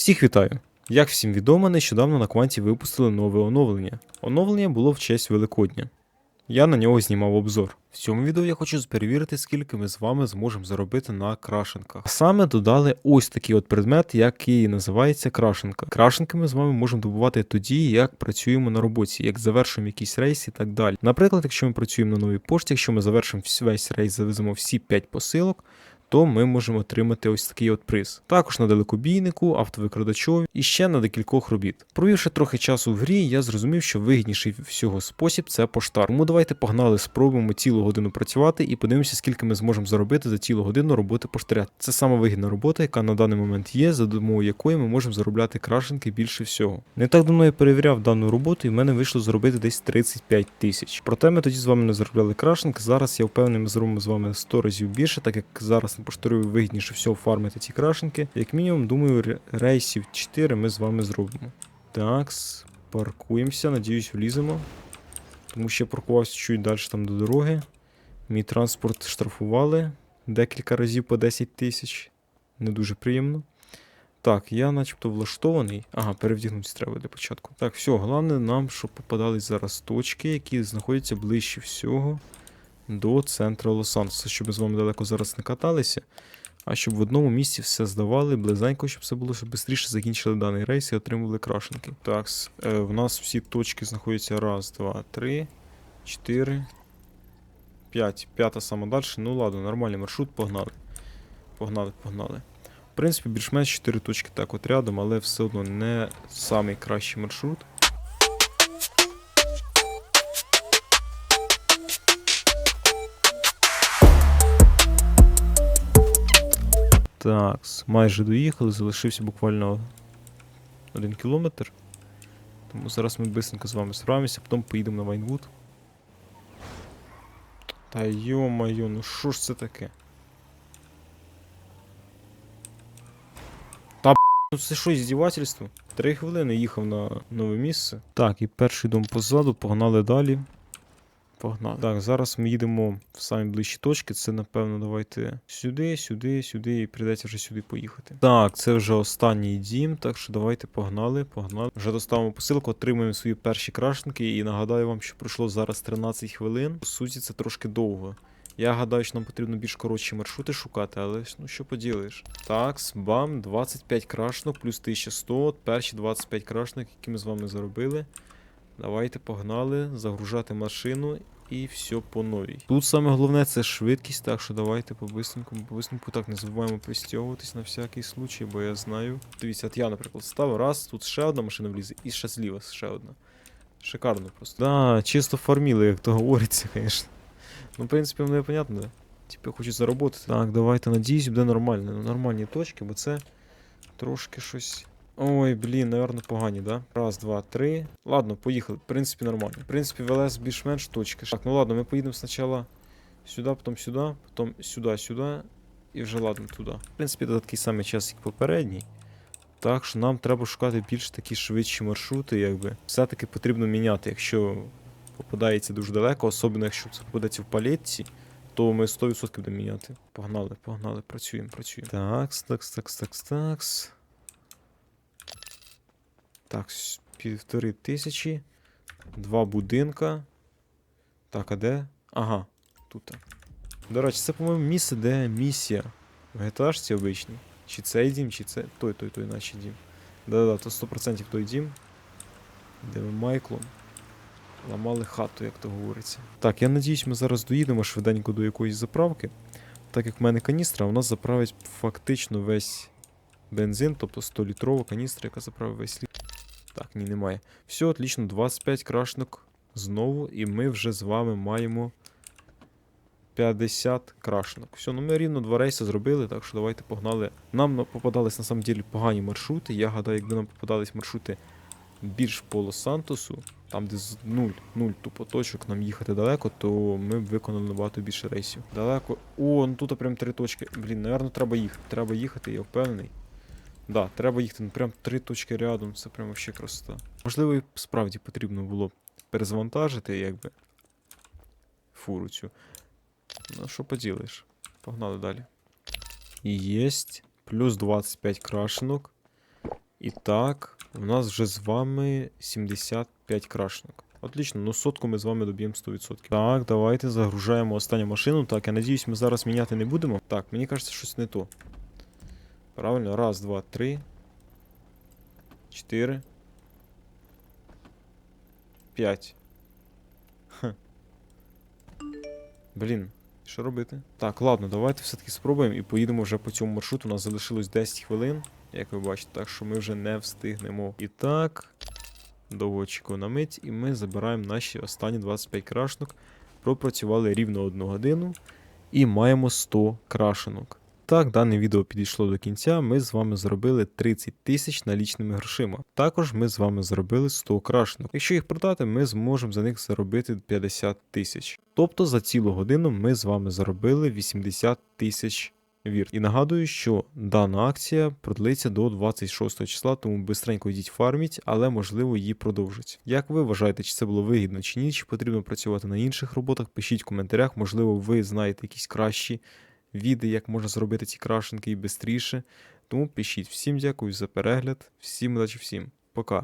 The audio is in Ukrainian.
Всіх вітаю! Як всім відомо, нещодавно на кванті випустили нове оновлення. Оновлення було в честь Великодня. Я на нього знімав обзор. В цьому відео я хочу перевірити, скільки ми з вами зможемо заробити на крашенках. Саме додали ось такий от предмет, який називається крашенка. Крашенки ми з вами можемо добувати тоді, як працюємо на роботі, як завершуємо якийсь рейс і так далі. Наприклад, якщо ми працюємо на новій пошті, якщо ми завершимо весь рейс, завеземо всі 5 посилок, то ми можемо отримати ось такий от приз. Також на далекобійнику, автовикрадачові і ще на декількох робіт. Провівши трохи часу в грі, я зрозумів, що вигідніший всього спосіб це поштар. Тому давайте погнали, спробуємо цілу годину працювати і подивимося, скільки ми зможемо заробити за цілу годину роботи поштаря. Це саме вигідна робота, яка на даний момент є, за допомогою якої ми можемо заробляти крашенки більше всього. Не так давно я перевіряв дану роботу, і в мене вийшло заробити десь 35 тисяч. Проте ми тоді з вами не заробляли крашенки. Зараз я впевнений, ми зробимо з вами 100 разів більше, так як зараз на поштарю вигідніше всього фармити ці крашенки. Як мінімум, думаю, рейсів 4 ми з вами зробимо. Так, паркуємося, надіюсь, вліземо. Тому що я паркувався чуть далі там до дороги. Мій транспорт штрафували декілька разів по 10 тисяч. Не дуже приємно. Так, я начебто влаштований. Ага, перевдягнутися треба для початку. Так, все, головне нам, щоб попадались зараз точки, які знаходяться ближче всього до центру Лос-Анджелеса, щоб ми з вами далеко зараз не каталися, а щоб в одному місці все здавали, близенько, щоб все було, щоб швидше закінчили даний рейс і отримували крашенки. Так, е, в нас всі точки знаходяться раз, два, три, чотири, п'ять. П'ята сама далі. Ну ладно, нормальний маршрут, погнали. Погнали, погнали. В принципі, більш-менш 4 точки так от рядом, але все одно не самий кращий маршрут. Так, майже доїхали, залишився буквально один кілометр. Тому зараз ми бисенько з вами справимося, потім поїдемо на Вайнвуд. Та йо-моє, ну що ж це таке? Та ну це що, здівательство? Три хвилини їхав на нове місце. Так, і перший дом позаду, погнали далі. Погнали. Так, зараз ми їдемо в самі ближчі точки. Це, напевно, давайте сюди, сюди, сюди, і прийдеться вже сюди поїхати. Так, це вже останній дім, так що давайте погнали, погнали. Вже доставимо посилку, отримуємо свої перші крашенки. І нагадаю вам, що пройшло зараз 13 хвилин. По суті, це трошки довго. Я гадаю, що нам потрібно більш коротші маршрути шукати, але ну що поділиш. Так, бам, 25 крашенок, плюс 1100, от перші 25 крашенок, які ми з вами заробили. Давайте погнали, загружати машину і все по новій. Тут саме головне це швидкість, так що давайте по бистренькому, по бистреньку так не забуваємо пристягуватись на всякий случай, бо я знаю. Дивіться, от я, наприклад, став раз, тут ще одна машина влізе, і ще зліва ще одна. Шикарно просто. Да, чисто фарміли, як то говориться, звісно. Ну, в принципі, воно і понятно, да. Типу, хочу заработати. Так, давайте, надіюсь, буде нормально. Ну, нормальні точки, бо це трошки щось. Ой, блін, наверно, погані, да? Раз, два, три. Ладно, поїхали. В принципі, нормально. В принципі, ВЛС більш-менш точки. Так, ну ладно, ми поїдемо спочатку сюди, потім сюди, потім сюди, сюди. І вже ладно туди. В принципі, це такий самий час, як попередній. Так що нам треба шукати більш такі швидші маршрути, якби. Все-таки потрібно міняти, якщо попадається дуже далеко, особливо якщо це попадеться в палетці, то ми 100% будемо міняти. Погнали, погнали, працюємо, працюємо. Такс, такс, такс, такс, такс. Так, півтори тисячі. Два будинка. Так, а де? Ага, тут. До речі, це, по-моєму, місце, де місія в GTA обичній. Чи цей дім, чи це. Той, той, той, наче дім. Да-да, то 100% той дім. Де ми Майклом ламали хату, як то говориться. Так, я надіюсь, ми зараз доїдемо швиденько до якоїсь заправки. Так як в мене каністра, вона заправить фактично весь бензин, тобто 100-літрова каністра, яка заправить весь літ. Так, ні, немає. Все, отлично, 25 крашнок знову, і ми вже з вами маємо 50 крашнок. Все, ну ми рівно два рейси зробили, так що давайте погнали. Нам попадались на самом деле погані маршрути. Я гадаю, якби нам попадались маршрути більш по Лос-Сантосу, там, де з нуль, нуль тупо точок нам їхати далеко, то ми б виконали набагато більше рейсів. Далеко. О, ну тут прям три точки. Блін, напевно, треба їхати. Треба їхати, я впевнений. Да, треба їхати. Ну прям три точки рядом. Це прям вообще красота. Можливо, і справді потрібно було перезавантажити, якби. Фуру цю. Ну, що поділиш? Погнали далі. Єсть. Плюс 25 крашенок. І так, у нас вже з вами 75 крашенок. Отлично, ну сотку ми з вами доб'ємо 100%. Так, давайте загружаємо останню машину. Так, я надіюсь, ми зараз міняти не будемо. Так, мені кажеться, щось не то. Правильно, раз, два, три. Чотири. П'ять. Блін, що робити? Так, ладно, давайте все-таки спробуємо і поїдемо вже по цьому маршруту. У нас залишилось 10 хвилин, як ви бачите, так що ми вже не встигнемо. І так, довго очікую на мить, і ми забираємо наші останні 25 крашнок. Пропрацювали рівно 1 годину і маємо 100 крашенок. Так, дане відео підійшло до кінця. Ми з вами зробили 30 тисяч налічними грошима. Також ми з вами зробили 100 крашенок. Якщо їх продати, ми зможемо за них заробити 50 тисяч. Тобто за цілу годину ми з вами заробили 80 тисяч вір. І нагадую, що дана акція продлиться до 26 числа, тому бистренько йдіть фарміть, але можливо її продовжать. Як ви вважаєте, чи це було вигідно чи ні? Чи потрібно працювати на інших роботах? Пишіть в коментарях, можливо, ви знаєте якісь кращі віди, як можна зробити ці крашенки і швидше. Тому пишіть. Всім дякую за перегляд, всім удачі, всім. Пока.